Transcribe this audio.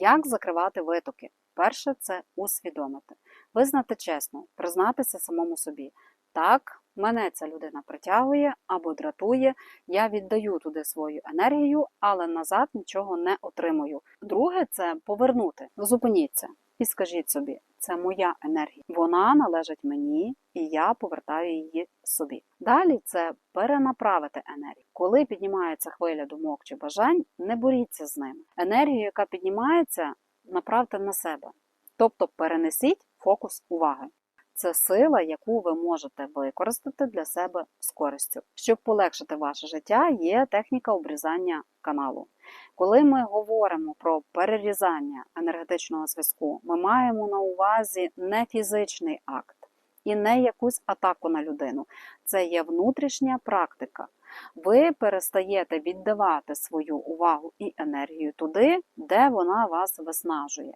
Як закривати витоки? Перше це усвідомити, визнати чесно, признатися самому собі. Так, мене ця людина притягує або дратує, я віддаю туди свою енергію, але назад нічого не отримую. Друге це повернути. Зупиніться і скажіть собі, це моя енергія. Вона належить мені, і я повертаю її собі. Далі це перенаправити енергію. Коли піднімається хвиля думок чи бажань, не боріться з ними. Енергію, яка піднімається, направте на себе. Тобто перенесіть фокус уваги. Це сила, яку ви можете використати для себе з користю. Щоб полегшити ваше життя, є техніка обрізання каналу. Коли ми говоримо про перерізання енергетичного зв'язку, ми маємо на увазі не фізичний акт і не якусь атаку на людину. Це є внутрішня практика. Ви перестаєте віддавати свою увагу і енергію туди, де вона вас виснажує.